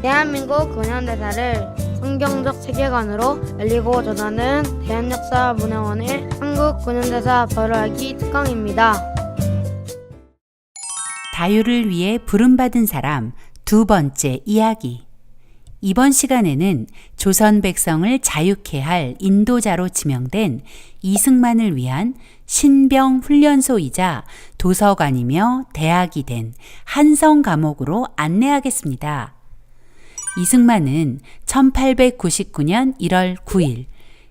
대한민국 근현대사를 성경적 세계관으로 알리고 전하는 대한역사문화원의 한국 근현대사 발효하기 특강입니다. 자유를 위해 부름받은 사람 두 번째 이야기. 이번 시간에는 조선 백성을 자유케 할 인도자로 지명된 이승만을 위한 신병 훈련소이자 도서관이며 대학이 된 한성 감옥으로 안내하겠습니다. 이승만은 1899년 1월 9일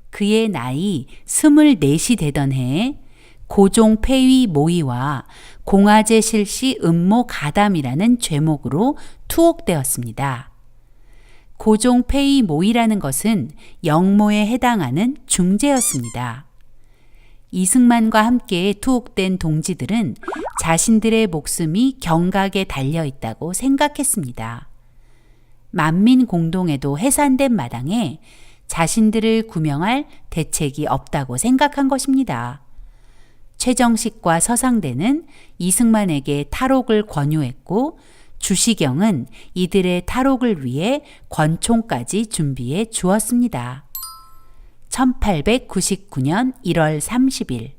그의 나이 24이 되던 해에 고종 폐위 모의와 공화제 실시 음모 가담이라는 죄목으로 투옥되었습니다. 고종 폐위 모의라는 것은 영모에 해당하는 중죄였습니다. 이승만과 함께 투옥된 동지들은 자신들의 목숨이 경각에 달려 있다고 생각했습니다. 만민 공동에도 해산된 마당에 자신들을 구명할 대책이 없다고 생각한 것입니다. 최정식과 서상대는 이승만에게 탈옥을 권유했고 주시경은 이들의 탈옥을 위해 권총까지 준비해 주었습니다. 1899년 1월 30일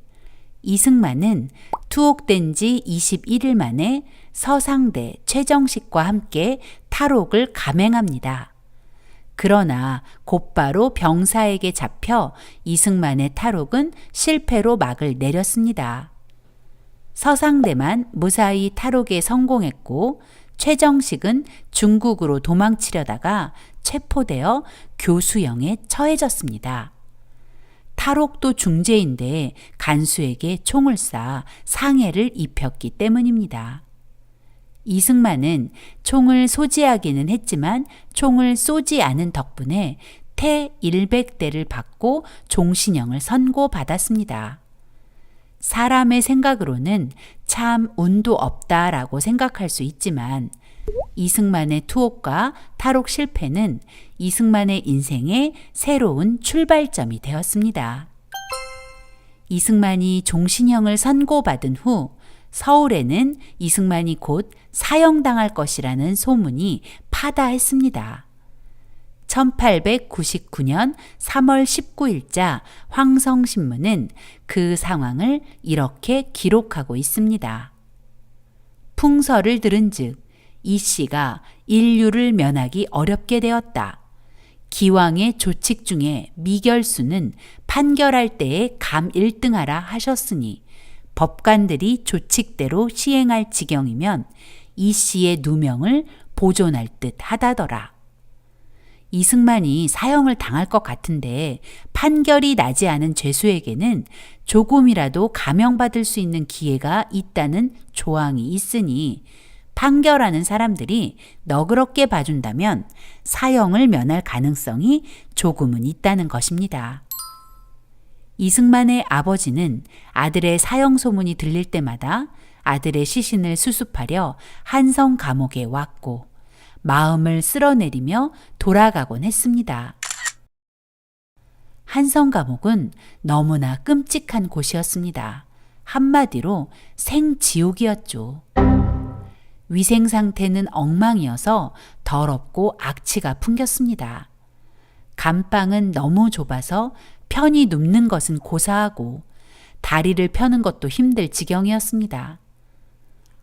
이승만은 투옥된 지 21일 만에 서상대 최정식과 함께 탈옥을 감행합니다. 그러나 곧바로 병사에게 잡혀 이승만의 탈옥은 실패로 막을 내렸습니다. 서상대만 무사히 탈옥에 성공했고 최정식은 중국으로 도망치려다가 체포되어 교수형에 처해졌습니다. 탈옥도 중죄인데 간수에게 총을 쏴 상해를 입혔기 때문입니다. 이승만은 총을 소지하기는 했지만 총을 쏘지 않은 덕분에 태 100대를 받고 종신형을 선고받았습니다. 사람의 생각으로는 참 운도 없다라고 생각할 수 있지만 이승만의 투옥과 탈옥 실패는 이승만의 인생의 새로운 출발점이 되었습니다. 이승만이 종신형을 선고받은 후 서울에는 이승만이 곧 사형당할 것이라는 소문이 파다했습니다. 1899년 3월 19일자 황성신문은 그 상황을 이렇게 기록하고 있습니다. 풍서를 들은 즉, 이 씨가 인류를 면하기 어렵게 되었다. 기왕의 조칙 중에 미결수는 판결할 때에 감 1등하라 하셨으니 법관들이 조칙대로 시행할 지경이면 이 씨의 누명을 보존할 듯 하다더라. 이승만이 사형을 당할 것 같은데 판결이 나지 않은 죄수에게는 조금이라도 감형받을 수 있는 기회가 있다는 조항이 있으니 판결하는 사람들이 너그럽게 봐준다면 사형을 면할 가능성이 조금은 있다는 것입니다. 이승만의 아버지는 아들의 사형 소문이 들릴 때마다 아들의 시신을 수습하려 한성 감옥에 왔고 마음을 쓸어내리며 돌아가곤 했습니다. 한성 감옥은 너무나 끔찍한 곳이었습니다. 한마디로 생지옥이었죠. 위생 상태는 엉망이어서 더럽고 악취가 풍겼습니다. 감방은 너무 좁아서 편히 눕는 것은 고사하고 다리를 펴는 것도 힘들 지경이었습니다.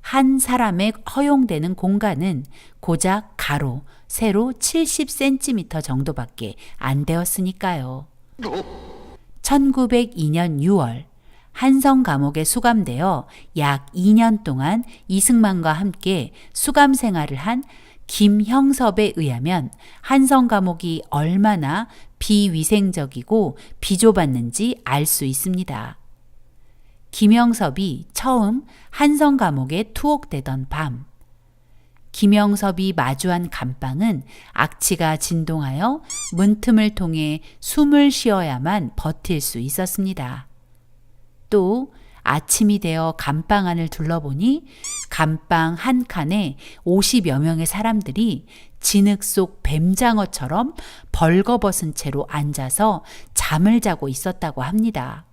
한 사람의 허용되는 공간은 고작 가로, 세로 70cm 정도밖에 안 되었으니까요. 1902년 6월 한성 감옥에 수감되어 약 2년 동안 이승만과 함께 수감 생활을 한 김형섭에 의하면 한성 감옥이 얼마나 비위생적이고 비좁았는지 알 수 있습니다. 김영섭이 처음 한성 감옥에 투옥되던 밤, 김영섭이 마주한 감방은 악취가 진동하여 문틈을 통해 숨을 쉬어야만 버틸 수 있었습니다. 또 아침이 되어 감방 안을 둘러보니 감방 한 칸에 50여 명의 사람들이 진흙 속 뱀장어처럼 벌거벗은 채로 앉아서 잠을 자고 있었다고 합니다.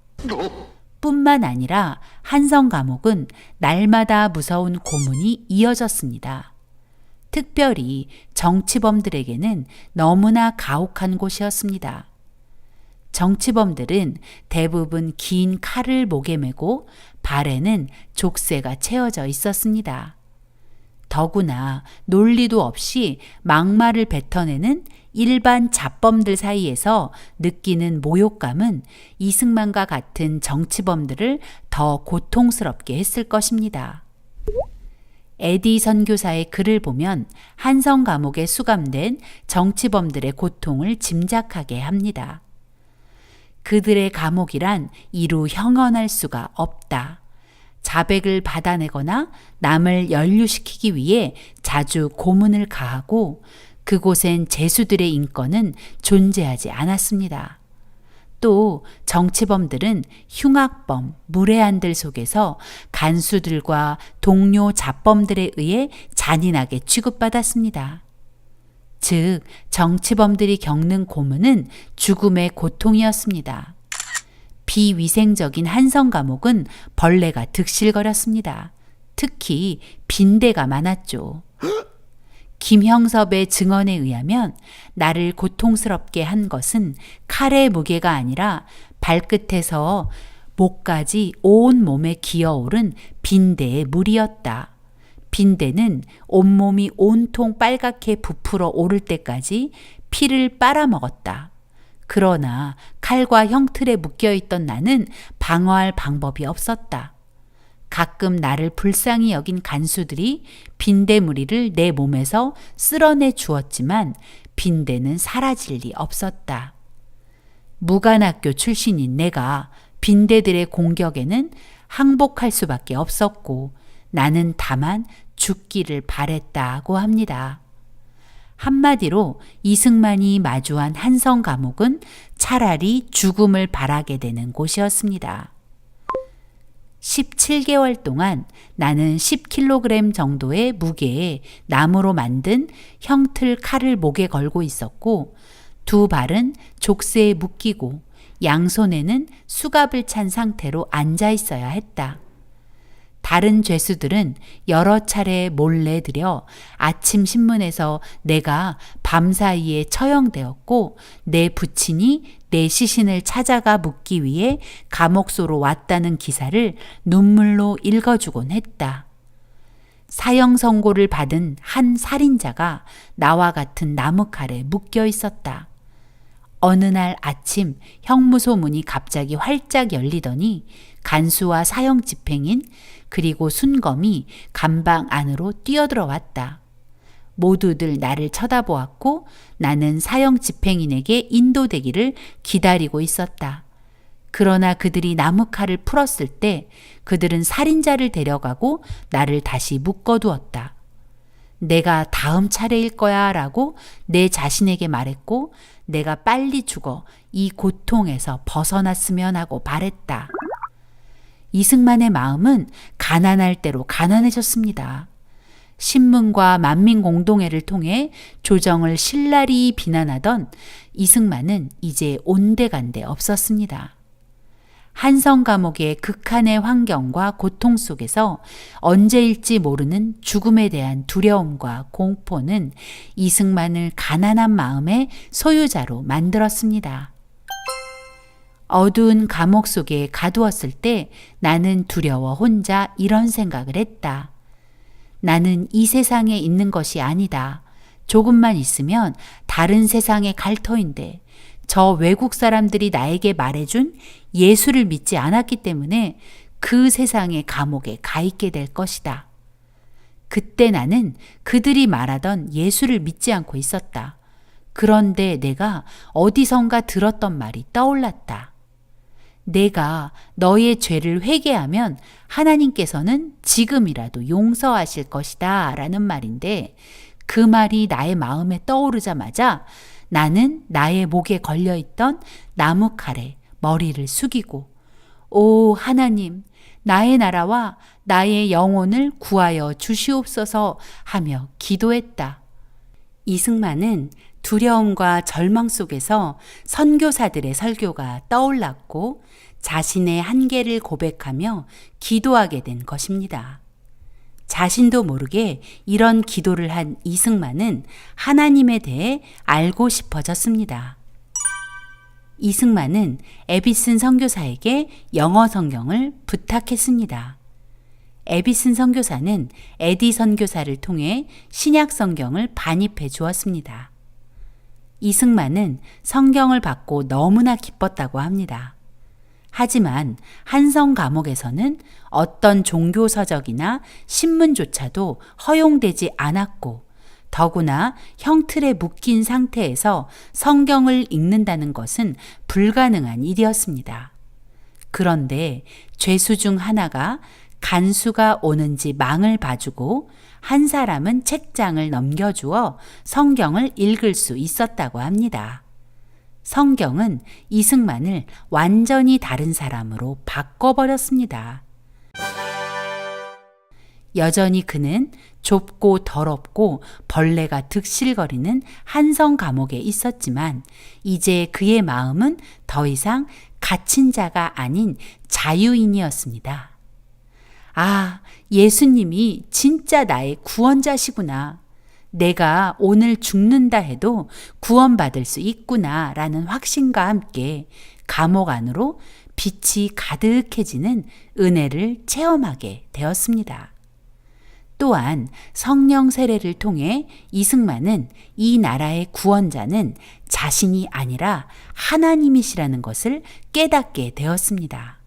뿐만 아니라 한성 감옥은 날마다 무서운 고문이 이어졌습니다. 특별히 정치범들에게는 너무나 가혹한 곳이었습니다. 정치범들은 대부분 긴 칼을 목에 메고 발에는 족쇄가 채워져 있었습니다. 더구나 논리도 없이 막말을 뱉어내는 일반 잡범들 사이에서 느끼는 모욕감은 이승만과 같은 정치범들을 더 고통스럽게 했을 것입니다. 에디 선교사의 글을 보면 한성 감옥에 수감된 정치범들의 고통을 짐작하게 합니다. 그들의 감옥이란 이루 형언할 수가 없다. 자백을 받아내거나 남을 연루시키기 위해 자주 고문을 가하고 그곳엔 죄수들의 인권은 존재하지 않았습니다. 또 정치범들은 흉악범, 무례한들 속에서 간수들과 동료 잡범들에 의해 잔인하게 취급받았습니다. 즉, 정치범들이 겪는 고문은 죽음의 고통이었습니다. 비위생적인 한성 감옥은 벌레가 득실거렸습니다. 특히 빈대가 많았죠. 김형섭의 증언에 의하면 나를 고통스럽게 한 것은 칼의 무게가 아니라 발끝에서 목까지 온 몸에 기어오른 빈대의 물이었다. 빈대는 온몸이 온통 빨갛게 부풀어 오를 때까지 피를 빨아먹었다. 그러나 칼과 형틀에 묶여 있던 나는 방어할 방법이 없었다. 가끔 나를 불쌍히 여긴 간수들이 빈대 무리를 내 몸에서 쓸어내 주었지만 빈대는 사라질 리 없었다. 무관학교 출신인 내가 빈대들의 공격에는 항복할 수밖에 없었고 나는 다만 죽기를 바랬다고 합니다. 한마디로 이승만이 마주한 한성 감옥은 차라리 죽음을 바라게 되는 곳이었습니다. 17개월 동안 나는 10kg 정도의 무게의 나무로 만든 형틀 칼을 목에 걸고 있었고 두 발은 족쇄에 묶이고 양손에는 수갑을 찬 상태로 앉아 있어야 했다. 다른 죄수들은 여러 차례 몰래 들여 아침 신문에서 내가 밤 사이에 처형되었고 내 부친이 내 시신을 찾아가 묻기 위해 감옥소로 왔다는 기사를 눈물로 읽어주곤 했다. 사형 선고를 받은 한 살인자가 나와 같은 나무칼에 묶여 있었다. 어느 날 아침 형무소 문이 갑자기 활짝 열리더니 간수와 사형 집행인 그리고 순검이 감방 안으로 뛰어들어왔다. 모두들 나를 쳐다보았고 나는 사형 집행인에게 인도되기를 기다리고 있었다. 그러나 그들이 나무칼을 풀었을 때 그들은 살인자를 데려가고 나를 다시 묶어두었다. 내가 다음 차례일 거야 라고 내 자신에게 말했고 내가 빨리 죽어 이 고통에서 벗어났으면 하고 바랬다. 이승만의 마음은 가난할 대로 가난해졌습니다. 신문과 만민공동회를 통해 조정을 신랄히 비난하던 이승만은 이제 온데간데 없었습니다. 한성 감옥의 극한의 환경과 고통 속에서 언제일지 모르는 죽음에 대한 두려움과 공포는 이승만을 가난한 마음의 소유자로 만들었습니다. 어두운 감옥 속에 가두었을 때 나는 두려워 혼자 이런 생각을 했다. 나는 이 세상에 있는 것이 아니다. 조금만 있으면 다른 세상에 갈 터인데 저 외국 사람들이 나에게 말해준 예수를 믿지 않았기 때문에 그 세상의 감옥에 가 있게 될 것이다. 그때 나는 그들이 말하던 예수를 믿지 않고 있었다. 그런데 내가 어디선가 들었던 말이 떠올랐다. 내가 너의 죄를 회개하면 하나님께서는 지금이라도 용서하실 것이다. 라는 말인데 그 말이 나의 마음에 떠오르자마자 나는 나의 목에 걸려있던 나무 칼에 머리를 숙이고 오 하나님 나의 나라와 나의 영혼을 구하여 주시옵소서 하며 기도했다. 이승만은 두려움과 절망 속에서 선교사들의 설교가 떠올랐고 자신의 한계를 고백하며 기도하게 된 것입니다. 자신도 모르게 이런 기도를 한 이승만은 하나님에 대해 알고 싶어졌습니다. 이승만은 에비슨 선교사에게 영어 성경을 부탁했습니다. 에비슨 선교사는 에디 선교사를 통해 신약 성경을 반입해 주었습니다. 이승만은 성경을 받고 너무나 기뻤다고 합니다. 하지만 한성 감옥에서는 어떤 종교 서적이나 신문조차도 허용되지 않았고 더구나 형틀에 묶인 상태에서 성경을 읽는다는 것은 불가능한 일이었습니다. 그런데 죄수 중 하나가 간수가 오는지 망을 봐주고 한 사람은 책장을 넘겨주어 성경을 읽을 수 있었다고 합니다. 성경은 이승만을 완전히 다른 사람으로 바꿔버렸습니다. 여전히 그는 좁고 더럽고 벌레가 득실거리는 한성 감옥에 있었지만 이제 그의 마음은 더 이상 갇힌 자가 아닌 자유인이었습니다. 아, 예수님이 진짜 나의 구원자시구나. 내가 오늘 죽는다 해도 구원받을 수 있구나 라는 확신과 함께 감옥 안으로 빛이 가득해지는 은혜를 체험하게 되었습니다. 또한 성령 세례를 통해 이승만은 이 나라의 구원자는 자신이 아니라 하나님이시라는 것을 깨닫게 되었습니다.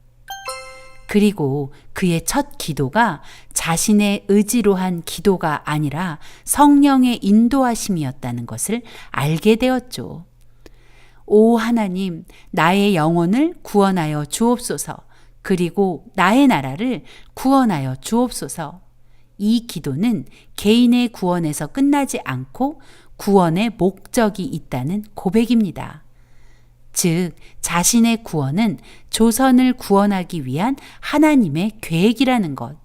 그리고 그의 첫 기도가 자신의 의지로 한 기도가 아니라 성령의 인도하심이었다는 것을 알게 되었죠. 오 하나님, 나의 영혼을 구원하여 주옵소서. 그리고 나의 나라를 구원하여 주옵소서. 이 기도는 개인의 구원에서 끝나지 않고 구원의 목적이 있다는 고백입니다. 즉, 자신의 구원은 조선을 구원하기 위한 하나님의 계획이라는 것.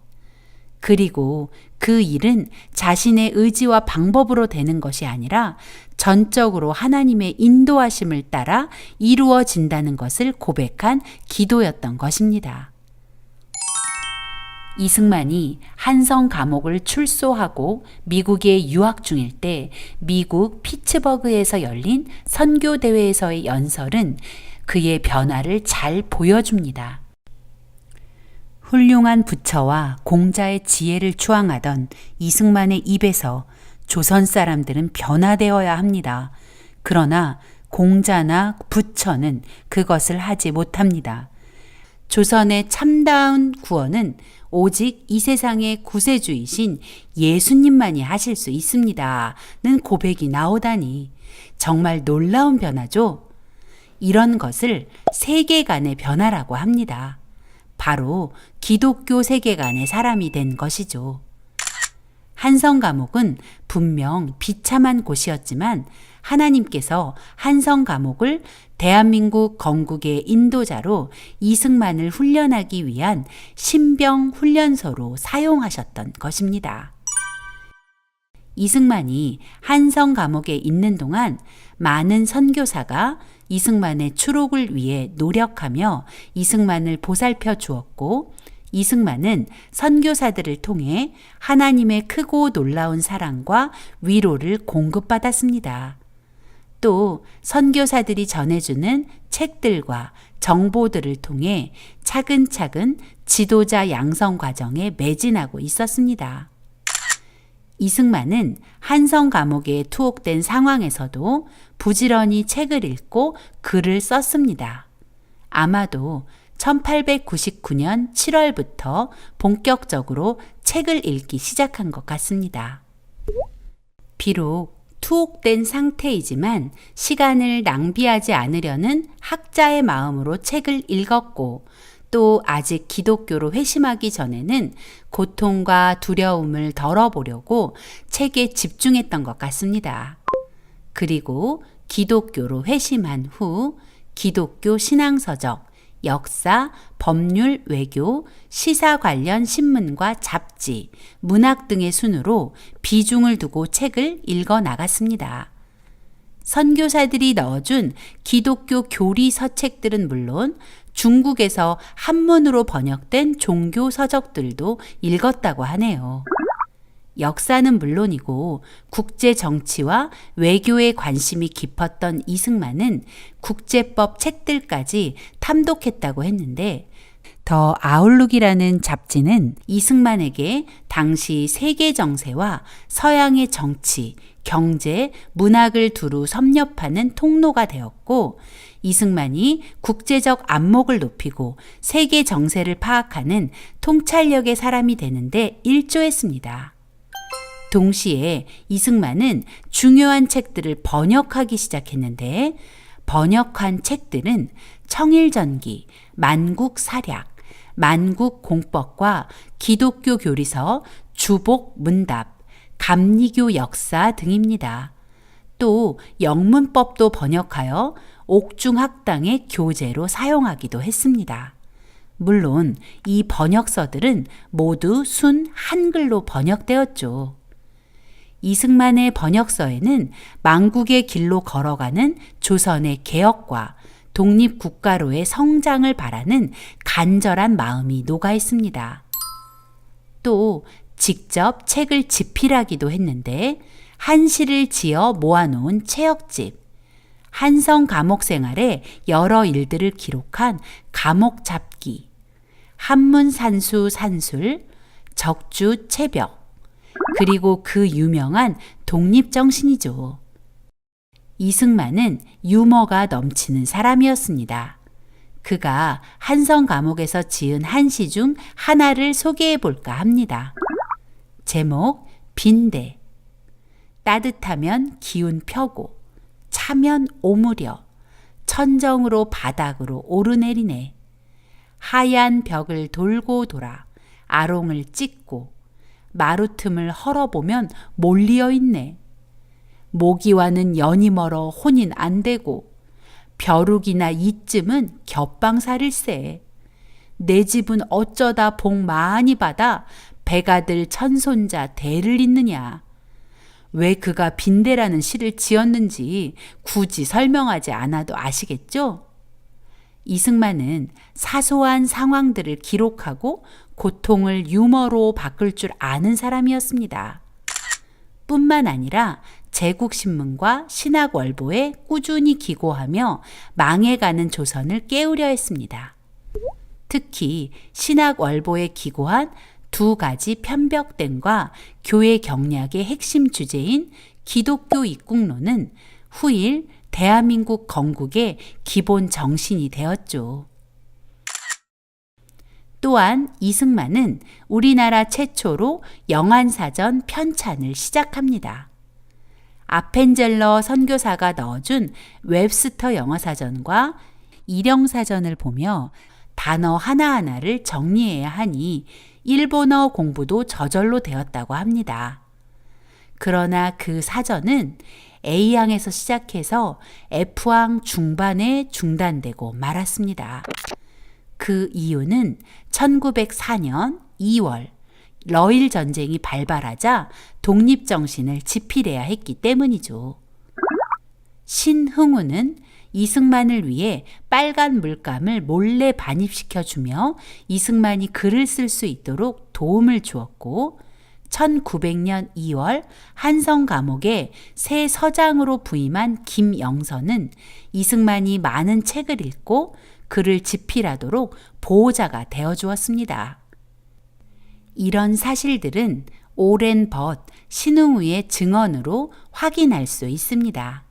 그리고 그 일은 자신의 의지와 방법으로 되는 것이 아니라 전적으로 하나님의 인도하심을 따라 이루어진다는 것을 고백한 기도였던 것입니다. 이승만이 한성 감옥을 출소하고 미국에 유학 중일 때 미국 피츠버그에서 열린 선교 대회에서의 연설은 그의 변화를 잘 보여줍니다. 훌륭한 부처와 공자의 지혜를 추앙하던 이승만의 입에서 조선 사람들은 변화되어야 합니다. 그러나 공자나 부처는 그것을 하지 못합니다. 조선의 참다운 구원은 오직 이 세상의 구세주이신 예수님만이 하실 수 있습니다. 는 고백이 나오다니 정말 놀라운 변화죠. 이런 것을 세계관의 변화라고 합니다. 바로 기독교 세계관의 사람이 된 것이죠. 한성 감옥은 분명 비참한 곳이었지만 하나님께서 한성 감옥을 대한민국 건국의 인도자로 이승만을 훈련하기 위한 신병 훈련소로 사용하셨던 것입니다. 이승만이 한성 감옥에 있는 동안 많은 선교사가 이승만의 추록을 위해 노력하며 이승만을 보살펴 주었고 이승만은 선교사들을 통해 하나님의 크고 놀라운 사랑과 위로를 공급받았습니다. 또 선교사들이 전해주는 책들과 정보들을 통해 차근차근 지도자 양성 과정에 매진하고 있었습니다. 이승만은 한성 감옥에 투옥된 상황에서도 부지런히 책을 읽고 글을 썼습니다. 아마도 1899년 7월부터 본격적으로 책을 읽기 시작한 것 같습니다. 비록 투옥된 상태이지만 시간을 낭비하지 않으려는 학자의 마음으로 책을 읽었고 또 아직 기독교로 회심하기 전에는 고통과 두려움을 덜어보려고 책에 집중했던 것 같습니다. 그리고 기독교로 회심한 후 기독교 신앙서적, 역사, 법률, 외교, 시사 관련 신문과 잡지, 문학 등의 순으로 비중을 두고 책을 읽어 나갔습니다. 선교사들이 넣어준 기독교 교리 서책들은 물론 중국에서 한문으로 번역된 종교 서적들도 읽었다고 하네요. 역사는 물론이고 국제 정치와 외교에 관심이 깊었던 이승만은 국제법 책들까지 탐독했다고 했는데 더 아웃룩이라는 잡지는 이승만에게 당시 세계 정세와 서양의 정치, 경제, 문학을 두루 섭렵하는 통로가 되었고 이승만이 국제적 안목을 높이고 세계 정세를 파악하는 통찰력의 사람이 되는데 일조했습니다. 동시에 이승만은 중요한 책들을 번역하기 시작했는데 번역한 책들은 청일전기, 만국사략, 만국공법과 기독교 교리서, 주복 문답, 감리교 역사 등입니다. 또 영문법도 번역하여 옥중학당의 교재로 사용하기도 했습니다. 물론 이 번역서들은 모두 순 한글로 번역되었죠. 이승만의 번역서에는 망국의 길로 걸어가는 조선의 개혁과 독립국가로의 성장을 바라는 간절한 마음이 녹아 있습니다. 또 직접 책을 집필하기도 했는데 한시를 지어 모아놓은 체역집, 한성 감옥 생활의 여러 일들을 기록한 감옥 잡기, 한문 산수 산술, 적주 채벽, 그리고 그 유명한 독립정신이죠. 이승만은 유머가 넘치는 사람이었습니다. 그가 한성 감옥에서 지은 한시 중 하나를 소개해 볼까 합니다. 제목 빈대 따뜻하면 기운 펴고 차면 오므려 천정으로 바닥으로 오르내리네 하얀 벽을 돌고 돌아 아롱을 찍고 마루 틈을 헐어보면 몰리어 있네. 모기와는 연이 멀어 혼인 안 되고 벼룩이나 이쯤은 겹방살일세. 내 집은 어쩌다 복 많이 받아 배가들 천손자 대를 잇느냐. 왜 그가 빈대라는 시를 지었는지 굳이 설명하지 않아도 아시겠죠? 이승만은 사소한 상황들을 기록하고 고통을 유머로 바꿀 줄 아는 사람이었습니다. 뿐만 아니라 제국신문과 신학월보에 꾸준히 기고하며 망해가는 조선을 깨우려 했습니다. 특히 신학월보에 기고한 두 가지 편벽된과 교회 경략의 핵심 주제인 기독교 입국론은 후일 대한민국 건국의 기본 정신이 되었죠. 또한 이승만은 우리나라 최초로 영안사전 편찬을 시작합니다. 아펜젤러 선교사가 넣어준 웹스터 영어사전과 일영사전을 보며 단어 하나하나를 정리해야 하니 일본어 공부도 저절로 되었다고 합니다. 그러나 그 사전은 A항에서 시작해서 F항 중반에 중단되고 말았습니다. 그 이유는 1904년 2월 러일 전쟁이 발발하자 독립 정신을 지필해야 했기 때문이죠. 신흥우는 이승만을 위해 빨간 물감을 몰래 반입시켜주며 이승만이 글을 쓸 수 있도록 도움을 주었고 1900년 2월 한성 감옥에 새 서장으로 부임한 김영선은 이승만이 많은 책을 읽고 글을 집필하도록 보호자가 되어 주었습니다. 이런 사실들은 오랜 벗 신흥우의 증언으로 확인할 수 있습니다.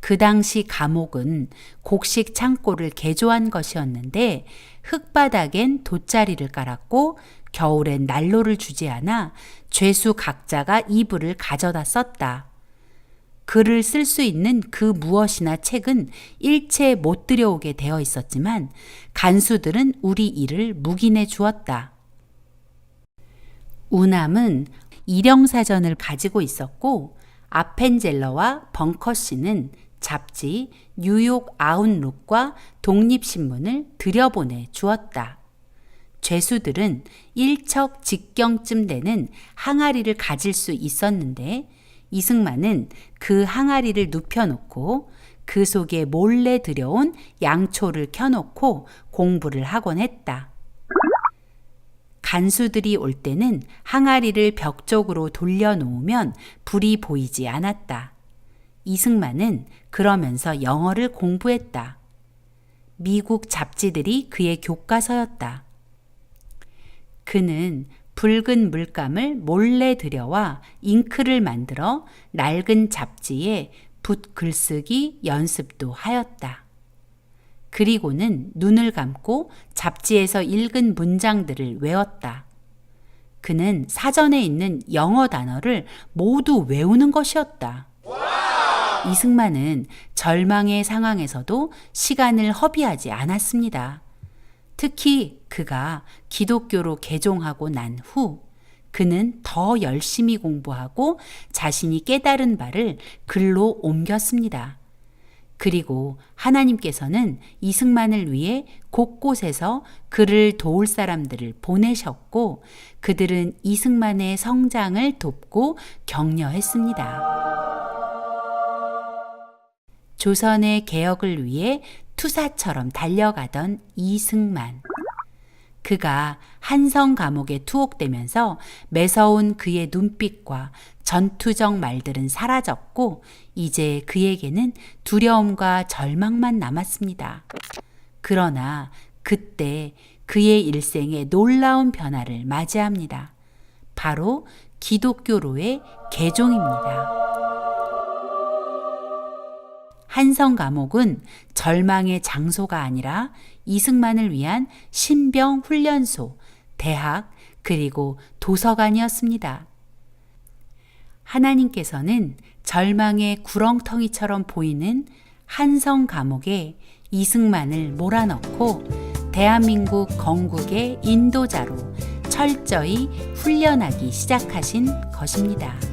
그 당시 감옥은 곡식 창고를 개조한 것이었는데 흙바닥엔 돗자리를 깔았고 겨울엔 난로를 주지 않아 죄수 각자가 이불을 가져다 썼다. 글을 쓸 수 있는 그 무엇이나 책은 일체 못 들여오게 되어 있었지만 간수들은 우리 일을 묵인해 주었다. 우남은 일영사전을 가지고 있었고 아펜젤러와 벙커 씨는 잡지 뉴욕 아웃룩과 독립신문을 들여보내 주었다. 죄수들은 일척 직경쯤 되는 항아리를 가질 수 있었는데 이승만은 그 항아리를 눕혀놓고 그 속에 몰래 들여온 양초를 켜놓고 공부를 하곤 했다. 간수들이 올 때는 항아리를 벽 쪽으로 돌려놓으면 불이 보이지 않았다. 이승만은 그러면서 영어를 공부했다. 미국 잡지들이 그의 교과서였다. 그는 붉은 물감을 몰래 들여와 잉크를 만들어 낡은 잡지에 붓 글쓰기 연습도 하였다. 그리고는 눈을 감고 잡지에서 읽은 문장들을 외웠다. 그는 사전에 있는 영어 단어를 모두 외우는 것이었다. 이승만은 절망의 상황에서도 시간을 허비하지 않았습니다. 특히 그가 기독교로 개종하고 난 후 그는 더 열심히 공부하고 자신이 깨달은 바를 글로 옮겼습니다. 그리고 하나님께서는 이승만을 위해 곳곳에서 그를 도울 사람들을 보내셨고 그들은 이승만의 성장을 돕고 격려했습니다. 조선의 개혁을 위해 투사처럼 달려가던 이승만. 그가 한성 감옥에 투옥되면서 매서운 그의 눈빛과 전투적 말들은 사라졌고 이제 그에게는 두려움과 절망만 남았습니다. 그러나 그때 그의 일생에 놀라운 변화를 맞이합니다. 바로 기독교로의 개종입니다. 한성 감옥은 절망의 장소가 아니라 이승만을 위한 신병 훈련소, 대학, 그리고 도서관이었습니다. 하나님께서는 절망의 구렁텅이처럼 보이는 한성 감옥에 이승만을 몰아넣고 대한민국 건국의 인도자로 철저히 훈련하기 시작하신 것입니다.